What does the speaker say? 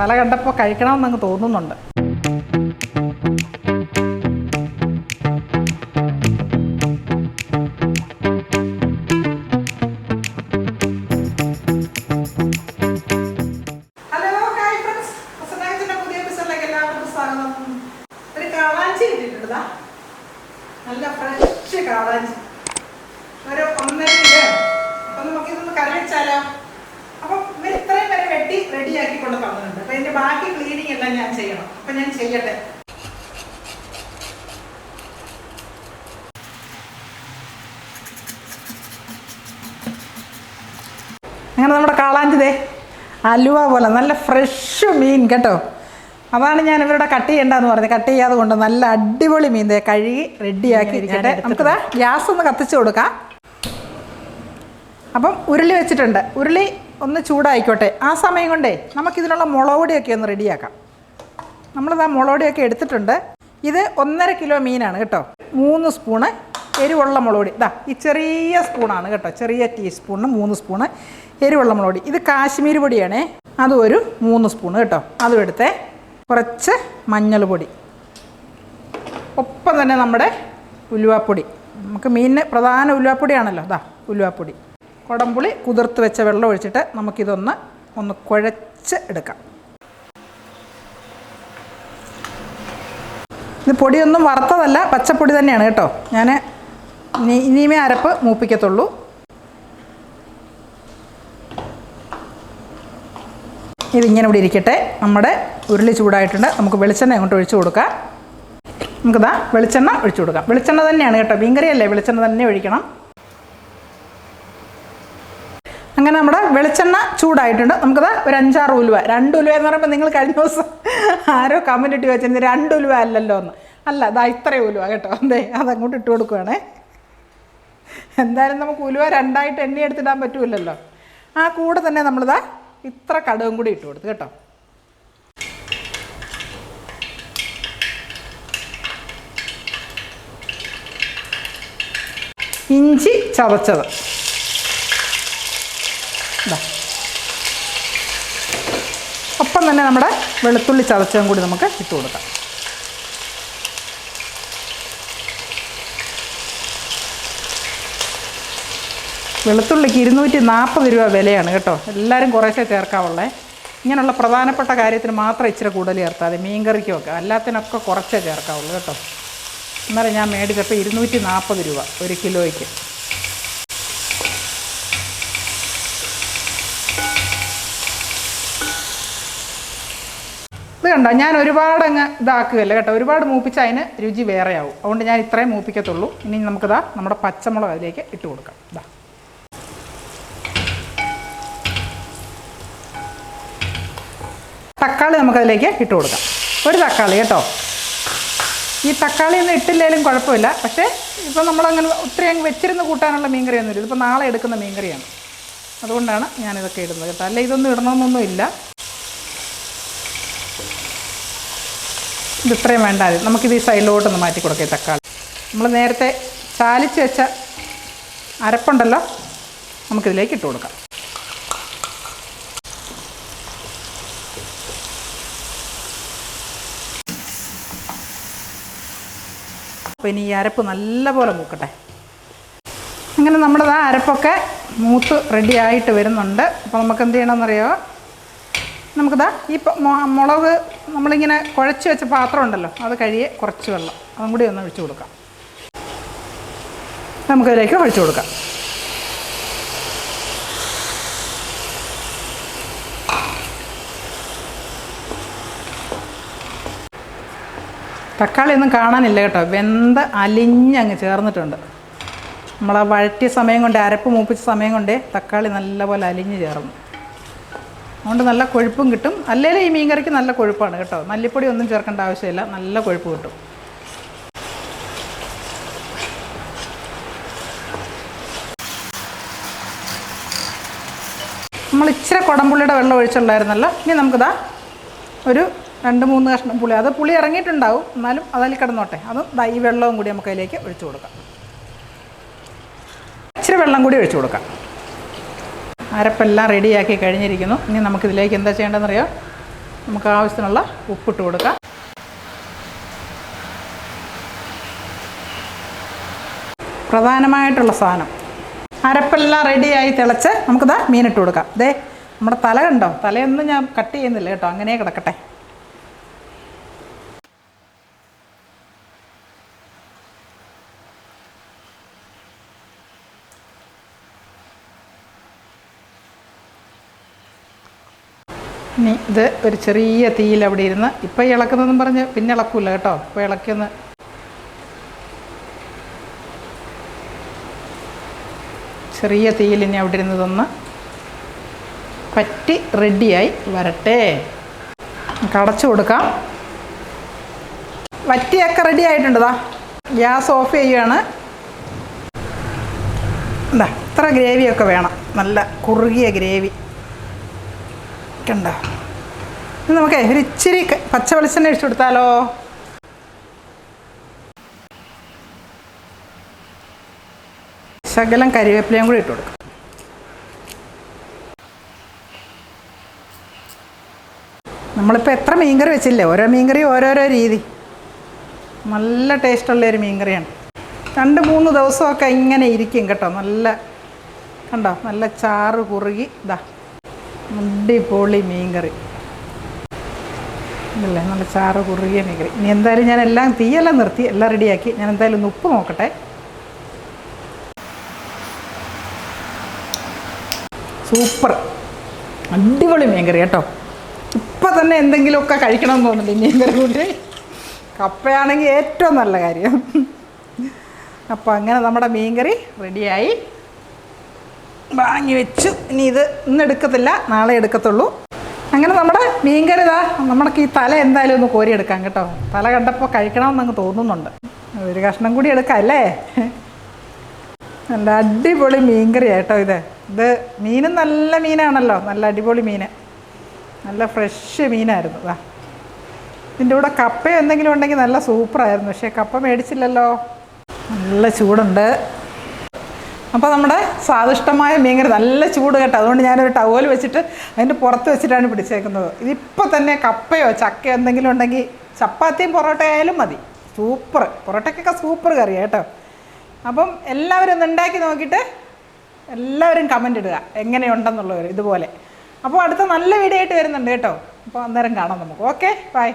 തല കണ്ടപ്പോൾ തോന്നുന്നുണ്ട്. ഒരു കാളാഞ്ചി കിട്ടിയിട്ടുണ്ടതാ. നല്ല ഫ്രഷ് ഒരു ഒന്നര കിലോ അപ്പൊ നമുക്കിതൊന്ന് കറി വെച്ചാലോ അപ്പൊ ഇവർ ഇത്രയും വരെ വെട്ടി റെഡിയാക്കി കൊണ്ട് തന്നിട്ടുണ്ട് അപ്പൊ എന്റെ ബാക്കി ക്ലീനിങ് എല്ലാം ഞാൻ ചെയ്യണം. അപ്പൊ ഞാൻ ചെയ്യട്ടെ. അങ്ങനെ നമ്മുടെ കാളാഞ്ചിതേ അലുവ പോലെ നല്ല ഫ്രഷ് മീൻ കേട്ടോ. അതാണ് ഞാൻ ഇവരുടെ കട്ട് ചെയ്യേണ്ടതെന്ന് പറഞ്ഞത്. കട്ട് ചെയ്യാതെ കൊണ്ട് നല്ല അടിപൊളി മീൻ ദേ കഴുകി റെഡിയാക്കി ഇരിക്കട്ടെ നമുക്കിതാ ഗ്യാസ് ഒന്ന് കത്തിച്ചു കൊടുക്കാം. അപ്പം ഉരുളി വെച്ചിട്ടുണ്ട്. ഉരുളി ഒന്ന് ചൂടായിക്കോട്ടെ. ആ സമയം കൊണ്ടേ നമുക്കിതിനുള്ള മുളക് പൊടിയൊക്കെ ഒന്ന് റെഡിയാക്കാം. നമ്മളിത് ആ പൊടിയൊക്കെ എടുത്തിട്ടുണ്ട്. ഇത് ഒന്നര കിലോ മീനാണ് കേട്ടോ. മൂന്ന് സ്പൂണ് എരിവുള്ള മുളകുപൊടി. ഇതാ ഈ ചെറിയ സ്പൂണാണ് കേട്ടോ. ചെറിയ ടീസ്പൂണിന് മൂന്ന് സ്പൂണ് എരിവുള്ള മുളക് പൊടി ഇത് കാശ്മീർ പൊടിയാണേ. അതും ഒരു മൂന്ന് സ്പൂണ് കേട്ടോ. അതും എടുത്തേ കുറച്ച് മഞ്ഞൾ പൊടി ഒപ്പം തന്നെ നമ്മുടെ ഉലുവാപ്പൊടി. നമുക്ക് മീനിന് പ്രധാന ഉലുവാപ്പൊടിയാണല്ലോ. ഇതാ ഉലുവാപ്പൊടി. കുടംപുളി കുതിർത്ത് വെച്ച വെള്ളം ഒഴിച്ചിട്ട് നമുക്കിതൊന്ന് ഒന്ന് കുഴച്ച് എടുക്കാം. ഇത് പൊടിയൊന്നും വറുത്തതല്ല പച്ചപ്പൊടി തന്നെയാണ് കേട്ടോ. ഞാൻ ഇനി ഇനിയുമേ അരപ്പ് മൂപ്പിക്കത്തുള്ളൂ. ഇതിങ്ങനെ ഇവിടെ ഇരിക്കട്ടെ. നമ്മുടെ ഉരുളി ചൂടായിട്ടുണ്ട്. നമുക്ക് വെളിച്ചെണ്ണ അങ്ങോട്ട് ഒഴിച്ചു കൊടുക്കാം. നമുക്കിതാ വെളിച്ചെണ്ണ ഒഴിച്ചു കൊടുക്കാം. വെളിച്ചെണ്ണ തന്നെയാണ് കേട്ടോ. മീൻകറിയല്ലേ വെളിച്ചെണ്ണ തന്നെ ഒഴിക്കണം. അങ്ങനെ നമ്മുടെ വെളിച്ചെണ്ണ ചൂടായിട്ടുണ്ട്. നമുക്കത് ഒരു അഞ്ചാറ് ഉലുവ. രണ്ട് ഉലുവ എന്ന് പറയുമ്പോൾ നിങ്ങൾ കഴിഞ്ഞ ദിവസം ആരോ കമന്റ് ഇട്ട് വെച്ചിരുന്നത് രണ്ട് ഉലുവ അല്ലല്ലോ എന്ന്. അല്ല അതാ ഇത്രയും ഉലുവ കേട്ടോ. അതെ അതങ്ങോട്ട് ഇട്ട് കൊടുക്കുവാണേ. എന്തായാലും നമുക്ക് ഉലുവ രണ്ടായിട്ട് എണ്ണി എടുത്തിടാൻ പറ്റൂലല്ലോ. ആ കൂടെ തന്നെ നമ്മളിതാ ഇത്ര കടുകും കൂടി ഇട്ട് കൊടുത്തു കേട്ടോ. ഇഞ്ചി ചതച്ചത്. ഇതാ ഒപ്പം തന്നെ നമ്മുടെ വെളുത്തുള്ളി ചതച്ചതും കൂടി നമുക്ക് ഇട്ട് കൊടുക്കാം. വെളുത്തുള്ളിക്ക് ഇരുന്നൂറ്റി നാൽപ്പത് രൂപ വിലയാണ് കേട്ടോ. എല്ലാവരും കുറേശ്ശെ ചേർക്കാവുള്ളേ. ഇങ്ങനെയുള്ള പ്രധാനപ്പെട്ട കാര്യത്തിന് മാത്രം ഇച്ചിരി കൂടുതൽ ചേർത്താതെ മതി. മീൻകറിക്കുമൊക്കെ അല്ലാത്തതിനൊക്കെ കുറച്ചേ ചേർക്കാവുള്ളൂ കേട്ടോ. എന്നാലും ഞാൻ മേടിച്ചപ്പോൾ ഇരുന്നൂറ്റി നാൽപ്പത് രൂപ ഒരു കിലോയ്ക്ക്. കണ്ടോ? ഞാൻ ഒരുപാട് അങ്ങ് ഇതാക്കുകയല്ല കേട്ടോ. ഒരുപാട് മൂപ്പിച്ച് അതിന് രുചി വേറെയാവും. അതുകൊണ്ട് ഞാൻ ഇത്രയും മൂപ്പിക്കത്തുള്ളൂ. ഇനി നമുക്കിതാ നമ്മുടെ പച്ചമുളക് അതിലേക്ക് ഇട്ട് കൊടുക്കാം. ഇതാ. തക്കാളി നമുക്കതിലേക്ക് ഇട്ട് കൊടുക്കാം. ഒരു തക്കാളി കേട്ടോ. ഈ തക്കാളി ഒന്നും ഇട്ടില്ലേലും കുഴപ്പമില്ല. പക്ഷേ ഇപ്പം നമ്മളങ്ങനെ ഒത്തിരി അങ്ങ് വെച്ചിരുന്ന് കൂട്ടാനുള്ള മീൻ ഇല്ല ഇതിപ്പോൾ നാളെ എടുക്കുന്ന മീൻകറിയാണ്. അതുകൊണ്ടാണ് ഞാനിതൊക്കെ ഇടുന്നത് കേട്ടോ. അല്ല ഇതൊന്നും ഇടണമെന്നൊന്നും ഇല്ല ഇത് ഇത്രയും വേണ്ട. നമുക്കിത് ഈ സൈഡിലോട്ടൊന്ന് മാറ്റി കൊടുക്കാം തക്കാളി. നമ്മൾ നേരത്തെ ചാലിച്ച് വെച്ച അരപ്പുണ്ടല്ലോ നമുക്കിതിലേക്ക് ഇട്ട് കൊടുക്കാം. അപ്പോൾ ഇനി ഈ അരപ്പ് നല്ലപോലെ മൂക്കട്ടെ. അങ്ങനെ നമ്മുടെ ആ അരപ്പൊക്കെ മൂത്ത് റെഡി ആയിട്ട് വരുന്നുണ്ട്. അപ്പോൾ നമുക്ക് എന്ത് ചെയ്യണമെന്നറിയോ? നമുക്കിതാ ഈ മുളക് നമ്മളിങ്ങനെ കുഴച്ച് വെച്ച പാത്രം ഉണ്ടല്ലോ അത് കഴിയെ കുറച്ച് വെള്ളം. അതും കൂടി ഒന്ന് ഒഴിച്ചു കൊടുക്കാം. നമുക്കതിലേക്ക് ഒഴിച്ചു കൊടുക്കാം. തക്കാളി ഒന്നും കാണാനില്ല കേട്ടോ. വെന്ത് അലിഞ്ഞങ്ങ് ചേർന്നിട്ടുണ്ട്. നമ്മൾ ആ വഴറ്റിയ സമയം കൊണ്ട് അരപ്പ് മൂപ്പിച്ച സമയം കൊണ്ടേ തക്കാളി നല്ലപോലെ അലിഞ്ഞ് ചേർന്നു. അതുകൊണ്ട് നല്ല കൊഴുപ്പും കിട്ടും. അല്ലെങ്കിൽ ഈ മീൻകറിക്ക് നല്ല കൊഴുപ്പാണ് കേട്ടോ. മല്ലിപ്പൊടി ഒന്നും ചേർക്കേണ്ട ആവശ്യമില്ല. നല്ല കൊഴുപ്പ് കിട്ടും. നമ്മൾ ഇച്ചിരി കുടംപുള്ളിയുടെ വെള്ളം ഒഴിച്ചുള്ളായിരുന്നല്ലോ ഇനി നമുക്കിതാ ഒരു രണ്ട് മൂന്ന് കഷ്ണം പുളി. അത് പുളി ഇറങ്ങിയിട്ടുണ്ടാവും. എന്നാലും അതിൽ കിടന്നോട്ടെ. അതും ഈ വെള്ളവും കൂടി നമുക്ക് അതിലേക്ക് ഒഴിച്ചു കൊടുക്കാം. ഇച്ചിരി വെള്ളം കൂടി ഒഴിച്ചു കൊടുക്കാം. അരപ്പെല്ലാം റെഡിയാക്കി കഴിഞ്ഞിരിക്കുന്നു. ഇനി നമുക്കിതിലേക്ക് എന്താ ചെയ്യേണ്ടതെന്നറിയോ? നമുക്ക് ആവശ്യത്തിനുള്ള ഉപ്പിട്ട് കൊടുക്കാം. പ്രധാനമായിട്ടുള്ള സാധനം. അരപ്പെല്ലാം റെഡിയായി തിളച്ച് നമുക്കിതാ മീനിട്ട് കൊടുക്കാം. ദേ നമ്മുടെ തല കണ്ടോ? തലയൊന്നും ഞാൻ കട്ട് ചെയ്യുന്നില്ല കേട്ടോ. അങ്ങനെ കിടക്കട്ടെ. ഇനി ഇത് ഒരു ചെറിയ തീയിൽ അവിടെ ഇരുന്ന് ഇപ്പം ഇളക്കുന്നതെന്നും പറഞ്ഞ് പിന്നെ ഇളക്കൂല കേട്ടോ. ഇപ്പോൾ ഇളക്കിയൊന്ന് ചെറിയ തീയിൽ ഇനി അവിടെ ഇരുന്ന് തന്ന് പറ്റി റെഡിയായി വരട്ടെ. കടച്ചു കൊടുക്കാം. വറ്റിയൊക്കെ റെഡി ആയിട്ടുണ്ടതാ ഗ്യാസ് ഓഫ് ചെയ്യുകയാണ് എന്താ ഇത്ര ഗ്രേവിയൊക്കെ വേണം. നല്ല കുറുകിയ ഗ്രേവി. കണ്ടോ? നമുക്കേ ഒരു ഇച്ചിരി പച്ച വെളിച്ചെണ്ണ ഒഴിച്ചു കൊടുത്താലോ? ശകലം കരിവേപ്പിലയും കൂടി ഇട്ട് കൊടുക്കും. നമ്മളിപ്പോൾ എത്ര മീൻകറി വെച്ചില്ലേ? ഓരോ മീൻകറി ഓരോരോ രീതി. നല്ല ടേസ്റ്റുള്ള ഒരു മീൻകറിയാണ്. രണ്ട് മൂന്ന് ദിവസമൊക്കെ ഇങ്ങനെ ഇരിക്കും കേട്ടോ. നല്ല കണ്ടോ? നല്ല ചാറ് കുറുകി ഇതാ അടിപൊളി മീൻകറി. ഇതല്ലേ? നല്ല ചാറ് കുറുകിയ മീൻകറി. ഇനി എന്തായാലും ഞാൻ എല്ലാം തീയെല്ലാം നിർത്തി എല്ലാം റെഡിയാക്കി. ഞാൻ എന്തായാലും ഉപ്പ് നോക്കട്ടെ. സൂപ്പർ. അടിപൊളി മീൻകറി കേട്ടോ. ഇപ്പം തന്നെ എന്തെങ്കിലുമൊക്കെ കഴിക്കണം എന്ന് തോന്നുന്നുണ്ട് ഈ മീൻകറി കൂട്ടി. കപ്പയാണെങ്കിൽ ഏറ്റവും നല്ല കാര്യം. അപ്പോൾ അങ്ങനെ നമ്മുടെ മീൻകറി റെഡിയായി. വാങ്ങി വെച്ചു. ഇനി ഇത് ഇന്ന് എടുക്കത്തില്ല നാളെ എടുക്കത്തുള്ളൂ. അങ്ങനെ നമ്മുടെ മീൻകറി ഇതാ നമുക്ക് ഈ തല എന്തായാലും ഒന്ന് കോരിയെടുക്കാം കേട്ടോ. തല കണ്ടപ്പോൾ കഴിക്കണമെന്ന് അങ്ങ് തോന്നുന്നുണ്ട്. ഒരു കഷ്ണം കൂടി എടുക്കാം അല്ലേ? നല്ല അടിപൊളി മീൻകറി കേട്ടോ ഇത്. ഇത് മീനും നല്ല മീനാണല്ലോ നല്ല അടിപൊളി മീൻ നല്ല ഫ്രഷ് മീനായിരുന്നു ഇതാ ഇതിന്റെ കൂടെ കപ്പ എന്തെങ്കിലും ഉണ്ടെങ്കിൽ നല്ല സൂപ്പറായിരുന്നു പക്ഷേ കപ്പ മേടിച്ചില്ലല്ലോ. നല്ല ചൂടുണ്ട്. അപ്പോൾ നമ്മുടെ സ്വാദിഷ്ടമായ മീൻകറി നല്ല ചൂട് കേട്ടോ. അതുകൊണ്ട് ഞാനൊരു ടവൽ വെച്ചിട്ട് അതിന്റെ പുറത്ത് വെച്ചിട്ടാണ് പിടിച്ചേക്കുന്നത്. ഇതിപ്പോൾ തന്നെ കപ്പയോ ചക്കയോ എന്തെങ്കിലും ഉണ്ടെങ്കിൽ ചപ്പാത്തിയും പൊറോട്ട ആയാലും മതി. സൂപ്പർ. പൊറോട്ടയ്ക്കൊക്കെ സൂപ്പർ കറി കേട്ടോ. അപ്പം എല്ലാവരും ഒന്ന് ഉണ്ടാക്കി നോക്കിയിട്ട് എല്ലാവരും കമന്റ് ഇടുക. എങ്ങനെയുണ്ടെന്നുള്ളവർ ഇതുപോലെ. അപ്പോൾ അടുത്ത നല്ല വീഡിയോ ആയിട്ട് വരുന്നുണ്ട് കേട്ടോ. അപ്പോൾ അന്നേരം കാണാം നമുക്ക്. Okay bye